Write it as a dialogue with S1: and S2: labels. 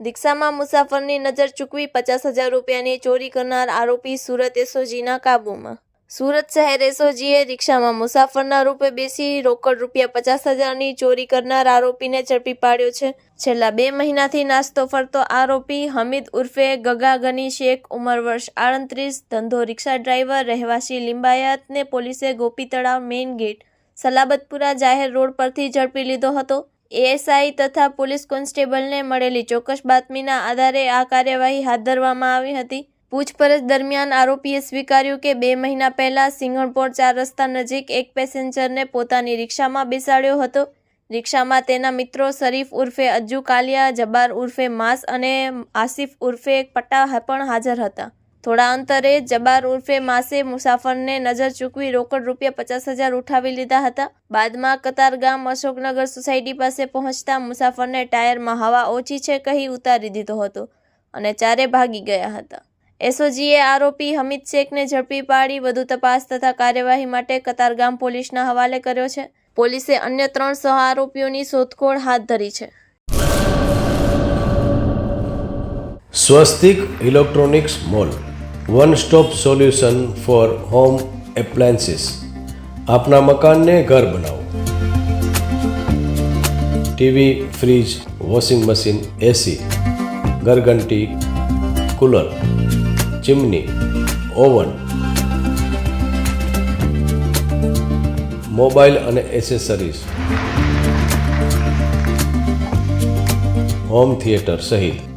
S1: રિક્ષામાં મુસાફરની નજર ચૂકવી પચાસ હજાર રૂપિયાની ચોરી કરનાર આરોપી સુરત એસઓજીના કાબૂમાં. સુરત શહેર એસઓજીએ રિક્ષામાં મુસાફરના રૂપે બેસી રોકડ રૂપિયા પચાસ હજારની ચોરી કરનાર આરોપીને ઝડપી પાડ્યો છે. છેલ્લા બે મહિનાથી નાસ્તો ફરતો આરોપી હમીદ ઉર્ફે ગગા ગની શેખ, ઉંમર વર્ષ આડત્રીસ, ધંધો રિક્ષા ડ્રાઈવર, રહેવાસી લિંબાયતને પોલીસે ગોપી તળાવ મેઇન ગેટ, સલાબતપુરા જાહેર રોડ પરથી ઝડપી લીધો હતો. એએસઆઈ તથા પોલીસ કોન્સ્ટેબલને મળેલી ચોક્કસ બાતમીના આધારે આ કાર્યવાહી હાથ ધરવામાં આવી હતી. પૂછપરછ દરમિયાન આરોપીએ સ્વીકાર્યું કે બે મહિના પહેલા સિંઘણપોર ચાર રસ્તા નજીક એક પેસેન્જરને પોતાની રિક્ષામાં બેસાડ્યો હતો. રિક્ષામાં તેના મિત્રો શરીફ ઉર્ફે અજ્જુ કાલિયા જબાર ઉર્ફે માસ અને આસિફ ઉર્ફે પટ્ટા પણ હાજર હતા. થોડા અંતરે જબાર ઉર્ફે માસે મુસાફરને નજર ચૂકવી રોકડ રૂપિયા પચાસ હજાર ઉઠાવી લીધા હતા. બાદમાં કતારગામ અશોકનગર સોસાયટી પાસે પહોંચતા મુસાફરને ટાયરમાં હવા ઓછી છે કહી ઉતારી દીધો હતો અને ચારે ભાગી ગયા હતા. એસઓજીએ આરોપી હમીદ શેખને ઝડપી પાડી વધુ તપાસ તથા કાર્યવાહી માટે કતારગામ પોલીસના હવાલે કર્યો છે. પોલીસે અન્ય ત્રણ સહ આરોપીઓની શોધખોળ હાથ ધરી છે.
S2: Swastik electronics mall one stop solution for home appliances આપના મકાનને ઘર બનાવો TV fridge washing machine AC ઘરઘંટી cooler chimney oven mobile અને એસેસરીઝ હોમ થિયેટર સહિત